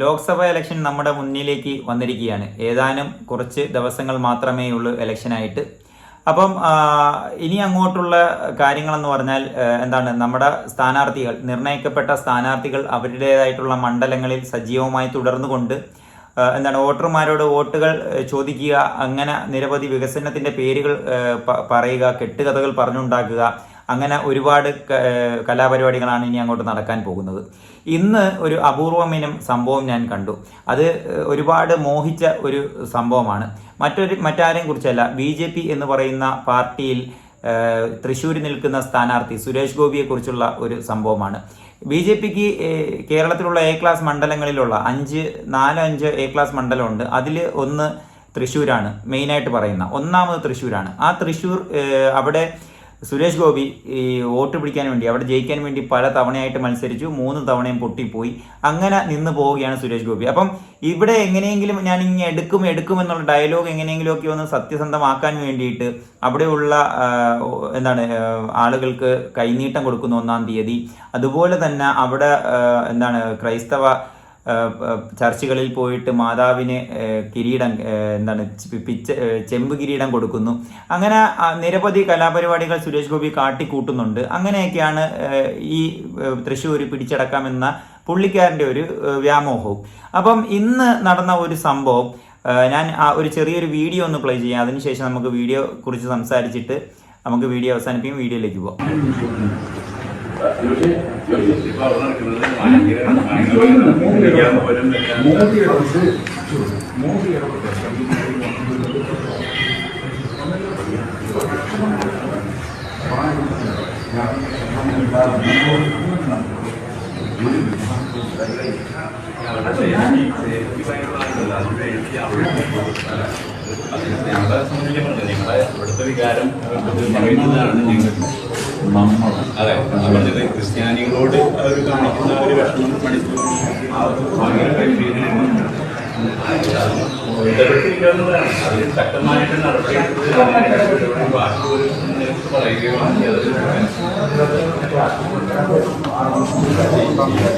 Lok Sabha election നമ്മുടെ മുന്നിലേക്ക് വന്നിരിക്കുകയാണ്. ഏതാനും കുറച്ച് ദിവസങ്ങൾ മാത്രമേ ഉള്ളൂ ഇലക്ഷനായിട്ട് അപ്പം ഇനി അങ്ങോട്ടുള്ള കാര്യങ്ങളെന്ന് പറഞ്ഞാൽ എന്താണ് നമ്മുടെ സ്ഥാനാർത്ഥികൾ നിർണയിക്കപ്പെട്ട സ്ഥാനാർത്ഥികൾ അവരുടേതായിട്ടുള്ള മണ്ഡലങ്ങളിൽ സജീവമായി തുടർന്നുകൊണ്ട് എന്താണ് വോട്ടർമാരോട് വോട്ടുകൾ ചോദിക്കുക അങ്ങനെ നിരവധി വികസനത്തിന്റെ പേരുകൾ പറയുക കെട്ടുകഥകൾ പറഞ്ഞുണ്ടാക്കുക അങ്ങനെ ഒരുപാട് കലാപരിപാടികളാണ് ഇനി അങ്ങോട്ട് നടക്കാൻ പോകുന്നത്. ഇന്ന് ഒരു അപൂർവമിനം സംഭവം ഞാൻ കണ്ടു. അത് ഒരുപാട് മോഹിച്ച ഒരു സംഭവമാണ്. മറ്റൊരു മറ്റാരെയും കുറിച്ചല്ല. ബി ജെ പി എന്ന് പറയുന്ന പാർട്ടിയിൽ തൃശ്ശൂരിൽ നിൽക്കുന്ന സ്ഥാനാർത്ഥി സുരേഷ് ഗോപിയെ കുറിച്ചുള്ള ഒരു സംഭവമാണ്. ബി ജെ പിക്ക് കേരളത്തിലുള്ള എ ക്ലാസ് മണ്ഡലങ്ങളിലുള്ള അഞ്ച് നാലോ അഞ്ച് എ ക്ലാസ് മണ്ഡലമുണ്ട്. അതിൽ ഒന്ന് തൃശ്ശൂരാണ് മെയിനായിട്ട് പറയുന്ന. ഒന്നാമത് തൃശ്ശൂരാണ്. ആ തൃശ്ശൂർ അവിടെ സുരേഷ് ഗോപി ഈ വോട്ട് പിടിക്കാൻ വേണ്ടി അവിടെ ജയിക്കാൻ വേണ്ടി പല തവണയായിട്ട് മത്സരിച്ചു മൂന്ന് തവണയും പൊട്ടിപ്പോയി. അങ്ങനെ നിന്ന് പോവുകയാണ് സുരേഷ് ഗോപി. അപ്പം ഇവിടെ എങ്ങനെയെങ്കിലും ഞാൻ ഇങ്ങനെ എടുക്കും എടുക്കും എന്നുള്ള ഡയലോഗ് എങ്ങനെയെങ്കിലുമൊക്കെ ഒന്ന് സത്യസന്ധമാക്കാൻ വേണ്ടിയിട്ട് അവിടെയുള്ള എന്താണ് ആളുകൾക്ക് കൈനീട്ടം കൊടുക്കുന്ന ഒന്നാം തീയതി. അതുപോലെ തന്നെ അവിടെ എന്താണ് ക്രൈസ്തവ ചർച്ചുകളിൽ പോയിട്ട് മാതാവിന് കിരീടം എന്താണ് പിച്ച ചെമ്പ് കിരീടം കൊടുക്കുന്നു. അങ്ങനെ നിരവധി കലാപരിപാടികൾ സുരേഷ് ഗോപി കാട്ടിക്കൂട്ടുന്നുണ്ട്. അങ്ങനെയൊക്കെയാണ് ഈ തൃശ്ശൂർ പിടിച്ചടക്കാമെന്ന പുള്ളിക്കാരന്റെ ഒരു വ്യാമോഹവും. അപ്പം ഇന്ന് നടന്ന ഒരു സംഭവം ഞാൻ ആ ഒരു ചെറിയൊരു വീഡിയോ ഒന്ന് പ്ലേ ചെയ്യാം. അതിനുശേഷം നമുക്ക് വീഡിയോ കുറിച്ച് സംസാരിച്ചിട്ട് നമുക്ക് വീഡിയോ അവസാനിപ്പിക്കും വീഡിയോയിലേക്ക് പോകാം ഞങ്ങളെ സംബന്ധിച്ചിടത്തോളം നിങ്ങളെ ഇവിടുത്തെ വികാരം പറയുന്നതാണ് ഞങ്ങൾ അതെ പറഞ്ഞത് ക്രിസ്ത്യാനികളോട് അവർ കാണിക്കുന്ന ഒരു വിഷമം ഇടപെട്ടിരിക്കുന്നതാണ് അതിൽ ശക്തമായിട്ട് നടപടിയെടുത്ത് ബാക്കി ചെയ്തത്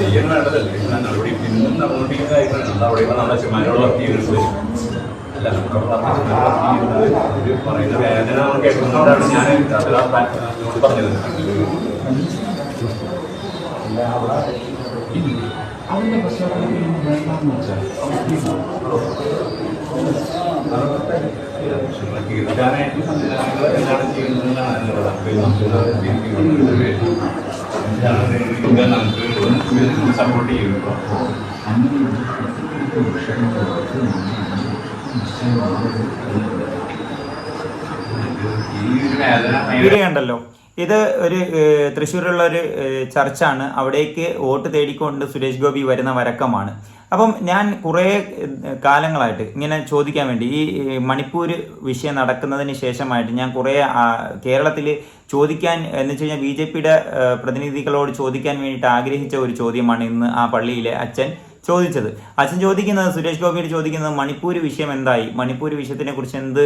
ചെയ്യാൻ വേണ്ടതല്ലേ നടപടി ഇന്നും നടന്നുകൊണ്ടിരിക്കുന്ന കാര്യങ്ങളാണ് അവിടെയുള്ള നമ്മുടെ തീരുന്നത് അല്ല ഒരു പറയുന്ന വേദന നമ്മൾ കേൾക്കുന്നതുകൊണ്ടാണ് ഞാൻ അതിലാ നിങ്ങളോട് പറഞ്ഞത് കീർത്താനായിട്ട് സംവിധാനങ്ങൾ എന്താണ് ചെയ്യുന്നതെന്നാണ് നമുക്ക് നമുക്ക് സപ്പോർട്ട് ചെയ്യുന്നു വീഡിയോ കണ്ടല്ലോ. ഇത് ഒരു തൃശ്ശൂരുള്ള ഒരു ചർച്ചാണ്. അവിടേക്ക് വോട്ട് തേടിക്കൊണ്ട് സുരേഷ് ഗോപി വരുന്ന വരക്കമാണ്. അപ്പം ഞാൻ കുറേ കാലങ്ങളായിട്ട് ഇങ്ങനെ ചോദിക്കാൻ വേണ്ടി ഈ മണിപ്പൂർ വിഷയം നടക്കുന്നതിന് ശേഷമായിട്ട് ഞാൻ കുറേ കേരളത്തിൽ ചോദിക്കാൻ എന്ന് വെച്ച് കഴിഞ്ഞാൽ ബി ജെ പിയുടെ പ്രതിനിധികളോട് ചോദിക്കാൻ വേണ്ടിയിട്ട് ആഗ്രഹിച്ച ഒരു ചോദ്യമാണ് ഇന്ന് ആ പള്ളിയിലെ അച്ഛൻ. ചോദിച്ചത്. അച്ഛൻ ചോദിക്കുന്നത് സുരേഷ് ഗോപിയോട് ചോദിക്കുന്നത് മണിപ്പൂർ വിഷയം എന്തായി? മണിപ്പൂർ വിഷയത്തിനെ കുറിച്ച് എന്ത്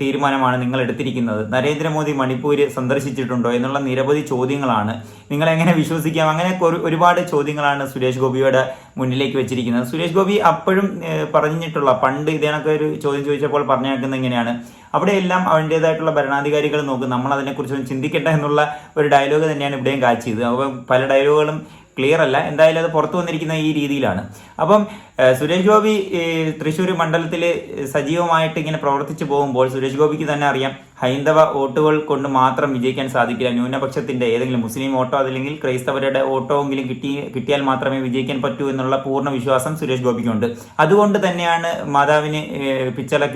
തീരുമാനമാണ് നിങ്ങൾ എടുത്തിരിക്കുന്നത്? നരേന്ദ്രമോദി മണിപ്പൂർ സന്ദർശിച്ചിട്ടുണ്ടോ എന്നുള്ള നിരവധി ചോദ്യങ്ങളാണ്. നിങ്ങൾ എങ്ങനെ വിശ്വസിക്കാം? അങ്ങനെ ഒരുപാട് ചോദ്യങ്ങളാണ് സുരേഷ് ഗോപിയുടെ മുന്നിലേക്ക് വെച്ചിരിക്കുന്നത്. സുരേഷ് ഗോപി അപ്പോഴും പറഞ്ഞിട്ടുള്ള പണ്ട് ഇതേണൊക്കെ ഒരു ചോദ്യം ചോദിച്ചപ്പോൾ പറഞ്ഞേക്കുന്നത് ഇങ്ങനെയാണ്. അവിടെയെല്ലാം അവന്റേതായിട്ടുള്ള ഭരണാധികാരികൾ നോക്കും. നമ്മൾ അതിനെക്കുറിച്ചൊന്നും ചിന്തിക്കട്ടെ എന്നുള്ള ഒരു ഡയലോഗ് തന്നെയാണ് ഇവിടെയും കാച്ചിയത് അപ്പോൾ പല ഡയലോഗുകളും ക്ലിയർ അല്ല. എന്തായാലും അത് പുറത്തു വന്നിരിക്കുന്ന ഈ രീതിയിലാണ്. അപ്പം സുരേഷ് ഗോപി തൃശ്ശൂർ മണ്ഡലത്തിൽ സജീവമായിട്ട് ഇങ്ങനെ പ്രവർത്തിച്ചു പോകുമ്പോൾ സുരേഷ് ഗോപിക്ക് തന്നെ അറിയാം ഹൈന്ദവ വോട്ടുകൾ കൊണ്ട് മാത്രം വിജയിക്കാൻ സാധിക്കില്ല. ന്യൂനപക്ഷത്തിന്റെ ഏതെങ്കിലും മുസ്ലിം വോട്ടോ അതല്ലെങ്കിൽ ക്രൈസ്തവരുടെ വോട്ടോ എങ്കിലും കിട്ടി കിട്ടിയാൽ മാത്രമേ വിജയിക്കാൻ പറ്റൂ എന്നുള്ള പൂർണ വിശ്വാസം സുരേഷ് ഗോപിക്കുണ്ട്. അതുകൊണ്ട് തന്നെയാണ് മാതാവിന് പിച്ചള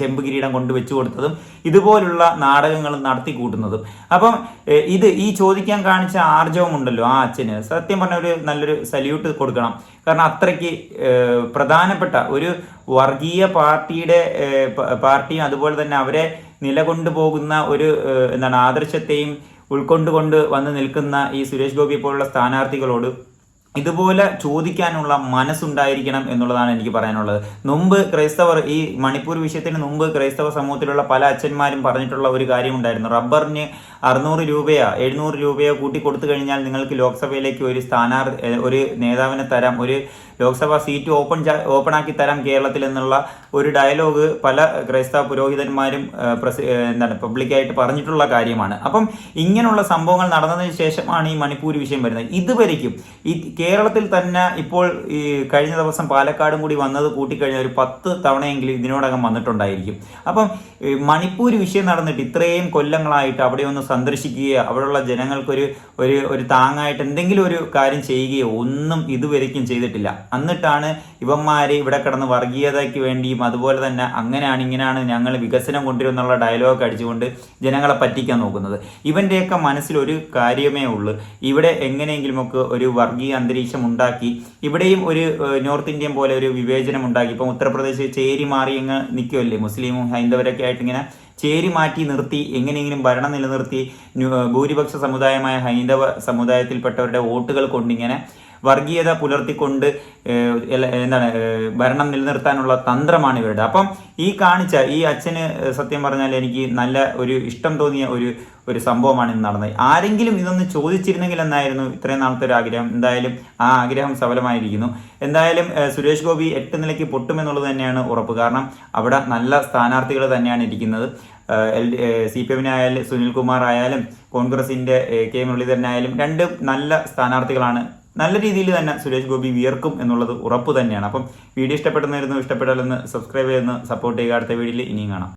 ചെമ്പ് കിരീടം കൊണ്ട് വെച്ചു കൊടുത്തതും ഇതുപോലുള്ള നാടകങ്ങൾ നടത്തി കൂട്ടുന്നതും. അപ്പം ഇത് ഈ ചോദിക്കാൻ കാണിച്ച ആർജവം ഉണ്ടല്ലോ ആ അച്ഛന്. സത്യം പറഞ്ഞ ഒരു നല്ലൊരു സല്യൂട്ട് കൊടുക്കണം. കാരണം അത്രയ്ക്ക് പ്രധാനപ്പെട്ട ഒരു വർഗീയ പാർട്ടിയുടെ പാർട്ടി പാർട്ടിയും അതുപോലെ തന്നെ അവരെ നിലകൊണ്ടുപോകുന്ന ഒരു എന്താണ് ആദർശത്തെയും ഉൾക്കൊണ്ടുകൊണ്ട് വന്ന് നിൽക്കുന്ന ഈ സുരേഷ് ഗോപി പോലുള്ള സ്ഥാനാർത്ഥികളോട് ഇതുപോലെ ചോദിക്കാനുള്ള മനസ്സുണ്ടായിരിക്കണം എന്നുള്ളതാണ് എനിക്ക് പറയാനുള്ളത്. മുമ്പ് ക്രൈസ്തവർ ഈ മണിപ്പൂർ വിഷയത്തിന് മുമ്പ് ക്രൈസ്തവ സമൂഹത്തിലുള്ള പല അച്ഛന്മാരും പറഞ്ഞിട്ടുള്ള ഒരു കാര്യമുണ്ടായിരുന്നു. റബ്ബറിന് അറുന്നൂറ് രൂപയോ എഴുന്നൂറ് രൂപയോ കൂട്ടി കൊടുത്തു കഴിഞ്ഞാൽ നിങ്ങൾക്ക് ലോക്സഭയിലേക്ക് ഒരു സ്ഥാനാർത്ഥി ഒരു നേതാവിനെ തരാം ഒരു ലോക്സഭാ സീറ്റ് ഓപ്പൺ ഓപ്പൺ ആക്കി തരാം കേരളത്തിൽ എന്നുള്ള ഒരു ഡയലോഗ് പല ക്രൈസ്തവ പുരോഹിതന്മാരും എന്താണ് പബ്ലിക്കായിട്ട് പറഞ്ഞിട്ടുള്ള കാര്യമാണ്. അപ്പം ഇങ്ങനെയുള്ള സംഭവങ്ങൾ നടന്നതിന് ശേഷമാണ് ഈ മണിപ്പൂർ വിഷയം വരുന്നത്. ഇതുവരെയ്ക്കും ഈ കേരളത്തിൽ തന്നെ ഇപ്പോൾ ഈ കഴിഞ്ഞ ദിവസം പാലക്കാടും കൂടി വന്നത് കൂട്ടിക്കഴിഞ്ഞാൽ ഒരു പത്ത് തവണയെങ്കിലും ഇതിനോടകം വന്നിട്ടുണ്ടായിരിക്കും. അപ്പം മണിപ്പൂർ വിഷയം നടന്നിട്ട് ഇത്രയും കൊല്ലങ്ങളായിട്ട് അവിടെ ഒന്ന് സന്ദർശിക്കുകയോ അവിടെയുള്ള ജനങ്ങൾക്കൊരു ഒരു ഒരു താങ്ങായിട്ട് എന്തെങ്കിലും ഒരു കാര്യം ചെയ്യുകയോ ഒന്നും ഇതുവരെയ്ക്കും ചെയ്തിട്ടില്ല. എന്നിട്ടാണ് ഇവന്മാര് ഇവിടെ കിടന്ന് വർഗീയതയ്ക്ക് വേണ്ടിയും അതുപോലെ തന്നെ അങ്ങനെയാണ് ഇങ്ങനെയാണ് ഞങ്ങൾ വികസനം കൊണ്ടുവരുന്നുള്ള ഡയലോഗ് അടിച്ചുകൊണ്ട് ജനങ്ങളെ പറ്റിക്കാൻ നോക്കുന്നത്. ഇവന്റെയൊക്കെ മനസ്സിൽ ഒരു കാര്യമേ ഉള്ളൂ. ഇവിടെ എങ്ങനെയെങ്കിലുമൊക്കെ ഒരു വർഗീയ അന്തരീക്ഷം ഉണ്ടാക്കി ഇവിടെയും ഒരു നോർത്ത് ഇന്ത്യൻ പോലെ ഒരു വിവേചനം ഉണ്ടാക്കി. ഇപ്പം ഉത്തർപ്രദേശ് ചേരി മാറി ഇങ്ങ് നിൽക്കുമല്ലേ മുസ്ലിമും ഹൈന്ദവരൊക്കെ ആയിട്ട് ഇങ്ങനെ ചേരി മാറ്റി നിർത്തി എങ്ങനെയെങ്കിലും ഭരണം നിലനിർത്തി ഭൂരിപക്ഷ സമുദായമായ ഹൈന്ദവ സമുദായത്തിൽപ്പെട്ടവരുടെ വോട്ടുകൾ കൊണ്ടിങ്ങനെ വർഗീയത പുലർത്തിക്കൊണ്ട് എന്താണ് ഭരണം നിലനിർത്താനുള്ള തന്ത്രമാണ് ഇവരുടെ. അപ്പം ഈ കാണിച്ച ഈ അച്ഛന് സത്യം പറഞ്ഞാൽ എനിക്ക് നല്ല ഒരു ഇഷ്ടം തോന്നിയ ഒരു ഒരു സംഭവമാണ് ഇന്ന് നടന്നത്. ആരെങ്കിലും ഇതൊന്ന് ചോദിച്ചിരുന്നെങ്കിൽ എന്നായിരുന്നു ഇത്രയും നാളത്തെ ഒരു ആഗ്രഹം. എന്തായാലും ആ ആഗ്രഹം സഫലമായിരിക്കുന്നു. എന്തായാലും സുരേഷ് ഗോപി എട്ട് നിലയ്ക്ക് പൊട്ടുമെന്നുള്ളത് തന്നെയാണ് ഉറപ്പ്. കാരണം അവിടെ നല്ല സ്ഥാനാർത്ഥികൾ തന്നെയാണ് ഇരിക്കുന്നത്. എൽ സി പി എമ്മിനായാലും സുനിൽകുമാർ ആയാലും കോൺഗ്രസിന്റെ ഏഹ്, കെ മുരളീധരനായാലും രണ്ട് നല്ല സ്ഥാനാർത്ഥികളാണ് നല്ല രീതിയിൽ തന്നെ സുരേഷ് ഗോപി വിയർക്കും എന്നുള്ളത് ഉറപ്പ് തന്നെയാണ്. അപ്പം വീഡിയോ ഇഷ്ടപ്പെടുന്നതായിരുന്നു ഇഷ്ടപ്പെട്ടാലൊന്ന് സബ്സ്ക്രൈബ് ചെയ്യുന്ന സപ്പോർട്ട് ചെയ്യുക. അടുത്ത വീഡിയോയിൽ ഇനിയും കാണാം.